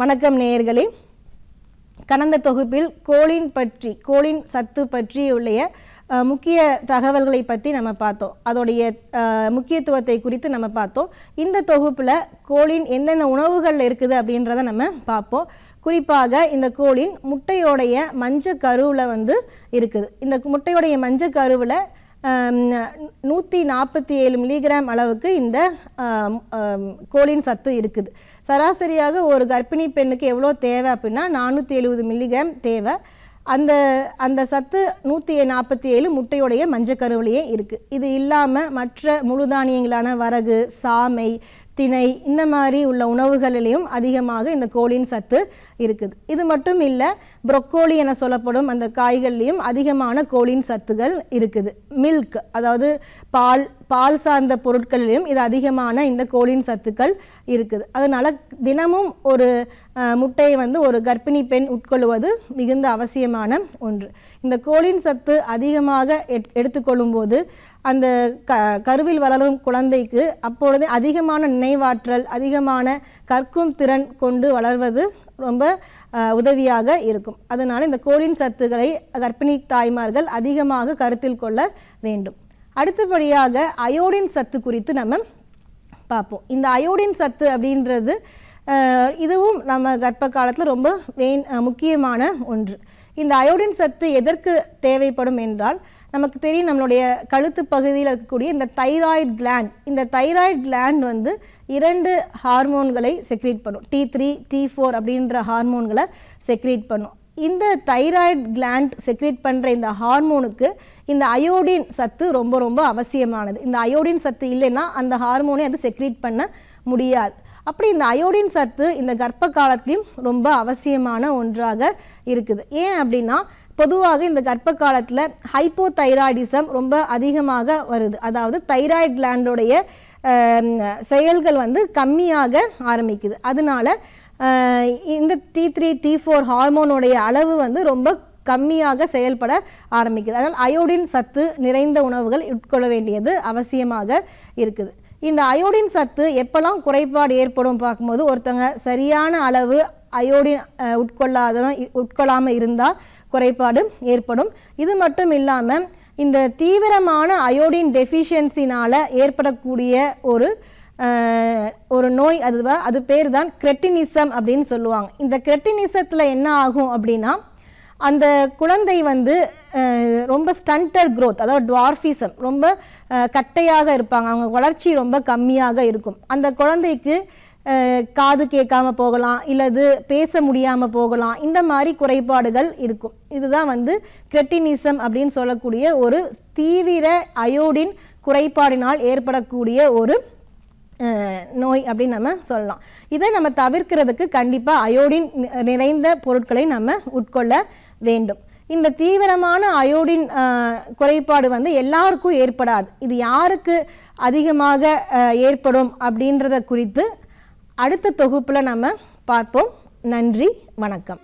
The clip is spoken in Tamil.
வணக்கம் நேயர்களே. கடந்த தொகுப்பில் கோளின் பற்றி கோளின் சத்து பற்றி உள்ள முக்கிய தகவல்களை பற்றி நம்ம பார்த்தோம். அதோடைய முக்கியத்துவத்தை குறித்து நம்ம பார்த்தோம். இந்த தொகுப்பில் கோளின் எந்தெந்த உணவுகள் இருக்குது அப்படின்றத நம்ம பார்ப்போம். குறிப்பாக இந்த கோளின் முட்டையோடைய மஞ்சள் கருவில் வந்து இருக்குது. இந்த முட்டையோடைய மஞ்சள் கருவில் நூற்றி நாற்பத்தி ஏழு மில்லிகிராம் அளவுக்கு இந்த ஆம், கோலின் சத்து இருக்குது. சராசரியாக ஒரு கர்ப்பிணி பெண்ணுக்கு எவ்வளோ தேவை அப்படின்னா நானூற்றி எழுபது மில்லிகிராம் தேவை. அந்த அந்த சத்து நூற்றி நாற்பத்தி ஏழு முட்டையுடைய மஞ்சக்கருவிலேயே இருக்குது இது இல்லாமல் மற்ற முழுதானியங்களான வரகு சாமை திணை இந்த மாதிரி உள்ள உணவுகளிலையும் அதிகமாக இந்த கோழியின் சத்து இருக்குது. இது மட்டும் இல்லை ப்ரொக்கோலி என சொல்லப்படும் அந்த காய்கள்லேயும் அதிகமான கோழியின் சத்துகள் இருக்குது. மில்க் அதாவது பால் பால் சார்ந்த பொருட்களிலும் இது அதிகமான இந்த கோழியின் சத்துக்கள் இருக்குது. அதனால் தினமும் ஒரு முட்டையை வந்து ஒரு கர்ப்பிணி பெண் உட்கொள்வது மிகுந்த அவசியமான ஒன்று. இந்த கோழியின் சத்து அதிகமாக எட் எடுத்துக்கொள்ளும்போது அந்த க கருவில் வளரும் குழந்தைக்கு அப்பொழுது அதிகமான நினைவாற்றல் அதிகமான கற்கும் திறன் கொண்டு வளர்வது ரொம்ப உதவியாக இருக்கும். அதனால் இந்த கோலின் சத்துக்களை கர்ப்பிணி தாய்மார்கள் அதிகமாக கருத்தில் கொள்ள வேண்டும். அடுத்தபடியாக அயோடின் சத்து குறித்து நம்ம பார்ப்போம். இந்த அயோடின் சத்து அப்படின்றது இதுவும் நம்ம கர்ப்ப காலத்தில் ரொம்ப வேன் முக்கியமான ஒன்று. இந்த அயோடின் சத்து எதற்கு தேவைப்படும் என்றால் நமக்கு தெரியும் நம்மளுடைய கழுத்து பகுதியில் இருக்கக்கூடிய இந்த தைராய்டு கிளாண்ட் இந்த தைராய்டு கிளாண்ட் வந்து இரண்டு ஹார்மோன்களை செக்ரேட் பண்ணும். டி த்ரீ டி ஃபோர் அப்படின்ற ஹார்மோன்களை செக்ரேட் பண்ணும். இந்த தைராய்டு கிளாண்ட் செக்ரேட் பண்ணுற இந்த ஹார்மோனுக்கு இந்த அயோடின் சத்து ரொம்ப ரொம்ப அவசியமானது. இந்த அயோடின் சத்து இல்லைன்னா அந்த ஹார்மோனை அது செக்ரேட் பண்ண முடியாது. அப்படி இந்த அயோடின் சத்து இந்த கர்ப்ப காலத்திலையும் ரொம்ப அவசியமான ஒன்றாக இருக்குது. ஏன் அப்படின்னா பொதுவாக இந்த கர்ப்ப காலத்தில் ஹைப்போதைராய்டிசம் ரொம்ப அதிகமாக வருது. அதாவது தைராய்டு கிளாண்டோடைய செயல்கள் வந்து கம்மியாக ஆரம்பிக்குது. அதனால இந்த டி த்ரீ டி ஃபோர் ஹார்மோனுடைய அளவு வந்து ரொம்ப கம்மியாக செயல்பட ஆரம்பிக்குது. அதனால் அயோடின் சத்து நிறைந்த உணவுகள் உட்கொள்ள வேண்டியது அவசியமாக இருக்குது. இந்த அயோடின் சத்து எப்போல்லாம் குறைபாடு ஏற்படும் பார்க்கும்போது ஒருத்தங்க சரியான அளவு அயோடின் உட்கொள்ளாதவன் இ- உட்கொள்ளாமல் இருந்தால் குறைபாடு ஏற்படும். இது மட்டும் இல்லாமல் இந்த தீவிரமான அயோடின் டெஃபிஷியன்சினால் ஏற்படக்கூடிய ஒரு ஒரு நோய் அதுவா அது பேர் தான் கிரெட்டினிசம் அப்படின்னு சொல்லுவாங்க. இந்த கிரெட்டினிசத்தில் என்ன ஆகும் அப்படின்னா அந்த குழந்தை வந்து ரொம்ப ஸ்டண்டட் க்ரோத் அதாவது டுவார்ஃபிசம் ரொம்ப கட்டையாக இருப்பாங்க. அவங்க வளர்ச்சி ரொம்ப கம்மியாக இருக்கும். அந்த குழந்தைக்கு காது கேட்காம போகலாம் இல்லது பேச முடியாமல் போகலாம் இந்த மாதிரி குறைபாடுகள் இருக்கும். இதுதான் வந்து கிரெட்டினிசம் அப்படின்னு சொல்லக்கூடிய ஒரு தீவிர அயோடின் குறைபாடினால் ஏற்படக்கூடிய ஒரு நோய் அப்படின்னு நம்ம சொல்லலாம். இதை நம்ம தவிர்க்கிறதுக்கு கண்டிப்பாக அயோடின் நிறைந்த பொருட்களை நம்ம உட்கொள்ள வேண்டும். இந்த தீவிரமான அயோடின் குறைபாடு வந்து எல்லாருக்கும் ஏற்படாது. இது யாருக்கு அதிகமாக ஏற்படும் அப்படின்றத குறித்து அடுத்த தொகுப்பில் நம்ம பார்ப்போம். நன்றி வணக்கம்.